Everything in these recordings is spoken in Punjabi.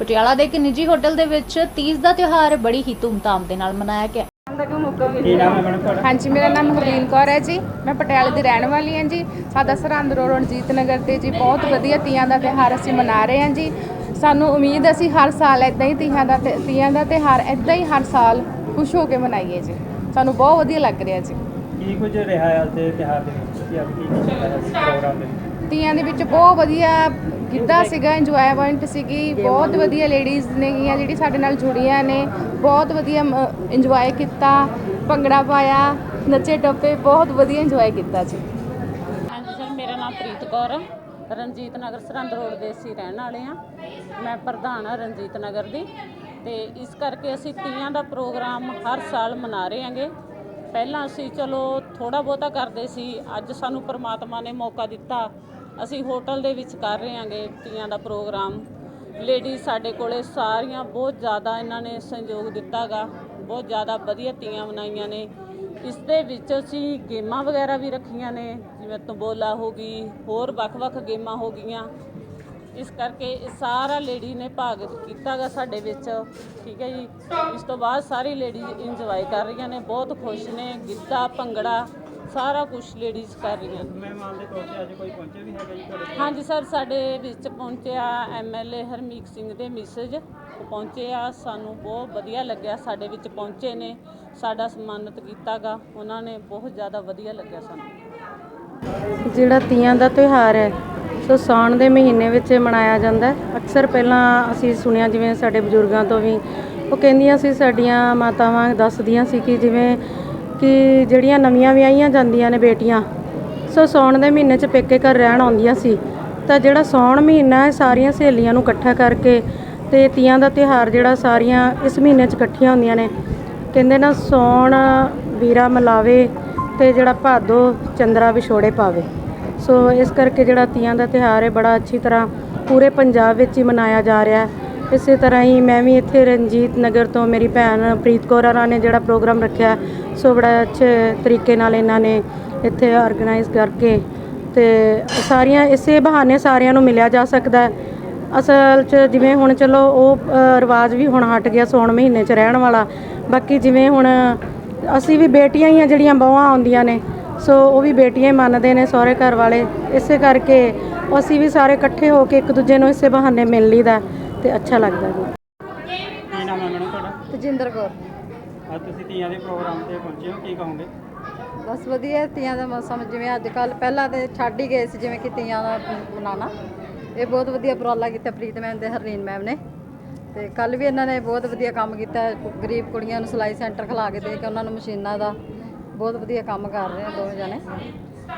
ਪਟਿਆਲਾ ਦੇ ਇੱਕ ਨਿੱਜੀ ਹੋਟਲ ਦੇ ਵਿੱਚ ਤੀਜ ਦਾ ਤਿਉਹਾਰ ਬੜੀ ਹੀ ਧੂਮਧਾਮ ਦੇ ਨਾਲ ਮਨਾਇਆ ਗਿਆ ਕੀ ਨਾਮ ਹੈ ਮੈਡਮ ਤੁਹਾਡਾ ਹਾਂਜੀ ਮੇਰਾ ਨਾਮ ਹਰਲੀਨ ਕੌਰ ਹੈ ਜੀ ਮੈਂ ਪਟਿਆਲੇ ਦੀ ਰਹਿਣ ਵਾਲੀ ਹਾਂ ਜੀ ਸਾਡਾ ਸਰਹੰਦ ਰੋਡ ਰਣਜੀਤ ਨਗਰ ਤੇ ਜੀ ਬਹੁਤ ਵਧੀਆ ਤੀਆਂ ਦਾ ਤਿਉਹਾਰ ਅਸੀਂ ਮਨਾ ਰਹੇ ਹਾਂ ਜੀ ਸਾਨੂੰ ਉਮੀਦ ਅਸੀਂ ਹਰ ਸਾਲ ਇਦਾਂ ਹੀ ਤੀਆਂ ਦਾ ਤੇ- ਤੀਆਂ ਦਾ ਤਿਉਹਾਰ ਇਦਾਂ ਹੀ ਹਰ ਸਾਲ ਖੁਸ਼ ਹੋ ਕੇ ਮਨਾਈਏ ਜੀ ਸਾਨੂੰ ਬਹੁਤ ਵਧੀਆ ਲੱਗ ਰਿਹਾ ਜੀ ਕੀ ਕੁਝ ਰਿਹਾ ਹੈ ਅੱਜ ਦੇ ਤਿਉਹਾਰ ਦੇ ਵਿੱਚ ਕੀ ਅੱਜ ਕੀ ਇਸ ਪ੍ਰੋਗਰਾਮ ਦੇ ਵਿੱਚ ਤੀਆਂ ਦੇ ਵਿੱਚ ਬਹੁਤ ਵਧੀਆ ਗਿੱਧਾ ਸੀਗਾ ਇੰਜੋਏਮੈਂਟ ਸੀਗੀ, ਬਹੁਤ ਵਧੀਆ ਲੇਡੀਜ਼ ਨੇਗੀਆਂ ਜਿਹੜੀ ਸਾਡੇ ਨਾਲ ਜੁੜੀਆਂ ਨੇ, ਬਹੁਤ ਵਧੀਆ ਇੰਜੋਏ ਕੀਤਾ, ਭੰਗੜਾ ਪਾਇਆ, ਨੱਚੇ ਟੱਪੇ, ਬਹੁਤ ਵਧੀਆ ਇੰਜੋਏ ਕੀਤਾ ਜੀ। ਹਾਂਜੀ ਸਰ ਮੇਰਾ ਨਾਮ ਪ੍ਰੀਤ ਕੌਰ ਆ। ਰਣਜੀਤ ਨਗਰ ਸਰਹੰਦ ਰੋਡ ਦੇ ਅਸੀਂ ਰਹਿਣ ਵਾਲੇ ਆ। ਮੈਂ ਪ੍ਰਧਾਨ ਆ ਰਣਜੀਤ ਨਗਰ ਦੀ। ਤੇ ਇਸ ਕਰਕੇ ਅਸੀਂ ਤੀਆਂ ਦਾ ਪ੍ਰੋਗਰਾਮ ਹਰ ਸਾਲ ਮਨਾ ਰਹੇ ਹਾਂਗੇ। ਪਹਿਲਾਂ ਅਸੀਂ ਚਲੋ ਥੋੜਾ ਬਹੁਤਾ ਕਰਦੇ ਸੀ, ਅੱਜ ਸਾਨੂੰ ਪਰਮਾਤਮਾ ਨੇ ਮੌਕਾ ਦਿੱਤਾ। ਅਸੀਂ ਹੋਟਲ ਦੇ ਵਿੱਚ ਕਰ ਰਹੇ ਹਾਂਗੇ ਤੀਆਂ ਦਾ ਪ੍ਰੋਗਰਾਮ। ਲੇਡੀ ਸਾਡੇ ਕੋਲੇ ਸਾਰੀਆਂ ਬਹੁਤ ਜ਼ਿਆਦਾ ਇਹਨਾਂ ਨੇ ਸਹਿਯੋਗ ਦਿੱਤਾਗਾ। ਬਹੁਤ ਜ਼ਿਆਦਾ ਵਧੀਆ ਤੀਆਂ ਬਣਾਈਆਂ ਨੇ। ਇਸ ਦੇ ਵਿੱਚ ਅਸੀਂ ਗੇਮਾਂ ਵਗੈਰਾ ਵੀ ਰੱਖੀਆਂ ਨੇ, ਜਿਵੇਂ ਤੰਬੋਲਾ ਹੋ ਗਈ, ਹੋਰ ਵੱਖ-ਵੱਖ ਗੇਮਾਂ ਹੋ ਗਈਆਂ। ਇਸ ਕਰਕੇ ਇਹ ਸਾਰਾ ਲੇਡੀ ਨੇ ਭਾਗ ਕੀਤਾਗਾ ਸਾਡੇ ਵਿੱਚ, ਠੀਕ ਹੈ ਜੀ। ਇਸ ਤੋਂ ਬਾਅਦ ਸਾਰੀ ਲੇਡੀ ਇੰਜੋਏ ਕਰ ਰਹੀਆਂ ਨੇ, ਬਹੁਤ ਖੁਸ਼ ਨੇ। ਗਿੱਧਾ, ਭੰਗੜਾ ਸਾਰਾ ਕੁਝ ਲੇਡੀਜ਼ ਕਰ ਰਹੀਆਂ। ਮਹਿਮਾਨ ਦੇ ਤੌਰ ਤੇ ਅੱਜ ਕੋਈ ਪਹੁੰਚੇ ਵੀ ਹੈਗਾ ਜੀ ਤੁਹਾਡੇ? ਹਾਂਜੀ ਸਰ ਸਾਡੇ ਵਿੱਚ ਪਹੁੰਚਿਆ ਐਮਐਲਏ ਹਰਮੀਤ ਸਿੰਘ ਦੇ ਮਿਸਜ ਉਹ ਪਹੁੰਚੇ ਆ ਸਾਨੂੰ ਬਹੁਤ ਵਧੀਆ ਲੱਗਿਆ ਸਾਡੇ ਵਿੱਚ ਪਹੁੰਚੇ ਨੇ ਸਾਡਾ ਸਨਮਾਨਿਤ ਕੀਤਾਗਾ। ਉਹਨਾਂ ਨੇ ਬਹੁਤ ਜ਼ਿਆਦਾ ਵਧੀਆ ਲੱਗਿਆ ਸਾਨੂੰ। ਜਿਹੜਾ ਤੀਆਂ ਦਾ ਤਿਉਹਾਰ ਹੈ ਸੋ ਸਾਉਣ ਦੇ ਮਹੀਨੇ ਵਿੱਚ ਮਨਾਇਆ ਜਾਂਦਾ ਹੈ। ਅਕਸਰ ਪਹਿਲਾਂ ਅਸੀਂ ਸੁਣਿਆ ਜਿਵੇਂ ਸਾਡੇ ਬਜ਼ੁਰਗਾਂ ਤੋਂ ਵੀ ਉਹ ਕਹਿੰਦੀਆਂ ਸੀ ਸਾਡੀਆਂ ਮਾਤਾਵਾਂ ਦੱਸਦੀਆਂ ਸੀ ਕਿ ਜਿਵੇਂ ਕਿ ਜਿਹੜੀਆਂ ਨਵੀਆਂ ਵਿਆਹੀਆਂ ਜਾਂਦੀਆਂ ਨੇ ਬੇਟੀਆਂ, ਸੋ ਸਾਉਣ ਦੇ ਮਹੀਨੇ 'ਚ ਪੇਕੇ ਘਰ ਰਹਿਣ ਆਉਂਦੀਆਂ ਸੀ। ਤਾਂ ਜਿਹੜਾ ਸਾਉਣ ਮਹੀਨਾ ਹੈ, ਸਾਰੀਆਂ ਸਹੇਲੀਆਂ ਨੂੰ ਇਕੱਠਾ ਕਰਕੇ ਤੇ ਤੀਆਂ ਦਾ ਤਿਉਹਾਰ ਜਿਹੜਾ ਸਾਰੀਆਂ ਇਸ ਮਹੀਨੇ 'ਚ ਇਕੱਠੀਆਂ ਹੁੰਦੀਆਂ ਨੇ। ਕਹਿੰਦੇ ਨਾ ਸਾਉਣ ਵੀਰਾ ਮਿਲਾਵੇ ਤੇ ਜਿਹੜਾ ਭਾਦੋ ਚੰਦਰਾ ਵਿਛੋੜੇ ਪਾਵੇ। ਸੋ ਇਸ ਕਰਕੇ ਜਿਹੜਾ ਤੀਆਂ ਦਾ ਤਿਉਹਾਰ ਹੈ, ਬੜਾ ਅੱਛੀ ਤਰ੍ਹਾਂ ਪੂਰੇ ਪੰਜਾਬ ਵਿੱਚ ਹੀ ਮਨਾਇਆ ਜਾ ਰਿਹਾ ਹੈ। ਇਸੇ ਤਰ੍ਹਾਂ ਹੀ ਮੈਂ ਵੀ ਇੱਥੇ ਰਣਜੀਤ ਨਗਰ ਤੋਂ ਮੇਰੀ ਭੈਣ ਪ੍ਰੀਤ ਕੌਰ ਹੋਰਾਂ ਨੇ ਜਿਹੜਾ ਪ੍ਰੋਗਰਾਮ ਰੱਖਿਆ, ਸੋ ਬੜਾ ਅੱਛੇ ਤਰੀਕੇ ਨਾਲ ਇਹਨਾਂ ਨੇ ਇੱਥੇ ਆਰਗੇਨਾਈਜ਼ ਕਰਕੇ ਤੇ ਸਾਰੀਆਂ ਇਸੇ ਬਹਾਨੇ ਸਾਰਿਆਂ ਨੂੰ ਮਿਲਿਆ ਜਾ ਸਕਦਾ ਹੈ। ਅਸਲ 'ਚ ਜਿਵੇਂ ਹੁਣ ਚਲੋ ਉਹ ਰਿਵਾਜ ਵੀ ਹੁਣ ਹਟ ਗਿਆ ਸੌਣ ਮਹੀਨੇ 'ਚ ਰਹਿਣ ਵਾਲਾ, ਬਾਕੀ ਜਿਵੇਂ ਹੁਣ ਅਸੀਂ ਵੀ ਬੇਟੀਆਂ ਹੀ ਆ ਜਿਹੜੀਆਂ ਬਹੂਆਂ ਆਉਂਦੀਆਂ ਨੇ, ਸੋ ਉਹ ਵੀ ਬੇਟੀਆਂ ਹੀ ਮੰਨਦੇ ਨੇ ਸਹੁਰੇ ਘਰ ਵਾਲੇ, ਇਸੇ ਕਰਕੇ ਅਸੀਂ ਵੀ ਸਾਰੇ ਇਕੱਠੇ ਹੋ ਕੇ ਇੱਕ ਦੂਜੇ ਨੂੰ ਇਸੇ ਬਹਾਨੇ ਮਿਲ ਲਈਦਾ ਤੇ ਅੱਛਾ ਲੱਗਦਾ ਜੀ। ਕੀ ਨਾਮ ਹੈ ਮੈਡਮ ਤੁਹਾਡਾ? ਤਜਿੰਦਰ ਕੌਰ। ਅੱਜ ਤੁਸੀਂ ਤੀਆਂ ਦੇ ਪ੍ਰੋਗਰਾਮ ਤੇ ਪਹੁੰਚੇ ਹੋ ਕੀ ਕਹੋਗੇ? ਬਸ ਵਧੀਆ ਤੀਆਂ ਦਾ ਮੌਸਮ ਜਿਵੇਂ ਅੱਜ ਕੱਲ ਪਹਿਲਾਂ ਤੇ ਛੱਡ ਹੀ ਗਏ ਸੀ ਜਿਵੇਂ ਕਿ ਤੀਆਂ ਦਾ ਮਨਾਉਣਾ। ਇਹ ਬਹੁਤ ਵਧੀਆ ਉਪਰਾਲਾ ਕੀਤਾ ਪ੍ਰੀਤ ਮੈਮ ਤੇ ਹਰਲੀਨ ਮੈਮ ਨੇ। ਤੇ ਕੱਲ ਵੀ ਇਹਨਾਂ ਨੇ ਬਹੁਤ ਵਧੀਆ ਕੰਮ ਕੀਤਾ ਗਰੀਬ ਕੁੜੀਆਂ ਨੂੰ ਸਿਲਾਈ ਸੈਂਟਰ ਖਿਲਾ ਕੇ ਦੇ ਕੇ ਉਹਨਾਂ ਨੂੰ ਮਸ਼ੀਨਾਂ ਦਾ। ਬਹੁਤ ਵਧੀਆ ਕੰਮ ਕਰ ਰਹੇ ਆ ਦੋਵੇਂ ਜਣੇ।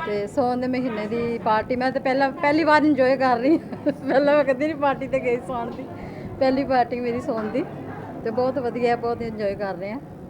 ਤੇ ਸੌਣ ਦੇ ਮਹੀਨੇ ਦੀ ਪਾਰਟੀ, ਮੈਂ ਤਾਂ ਪਹਿਲਾਂ, ਪਹਿਲੀ ਵਾਰ ਇੰਜੋਏ ਕਰ ਰਹੀ ਹਾਂ। ਪਹਿਲਾਂ ਮੈਂ ਕਦੀ ਨਹੀਂ ਪਾਰਟੀ ਤੇ ਗਈ ਸੌਣ ਦੀ। ਪਹਿਲੀ ਪਾਰਟੀ ਮੇਰੀ ਸੌਣ ਦੀ। ਤੇ ਬਹੁਤ ਵਧੀਆ, ਬਹੁਤ ਇੰਜੋਏ ਕਰ ਰਹੇ ਆ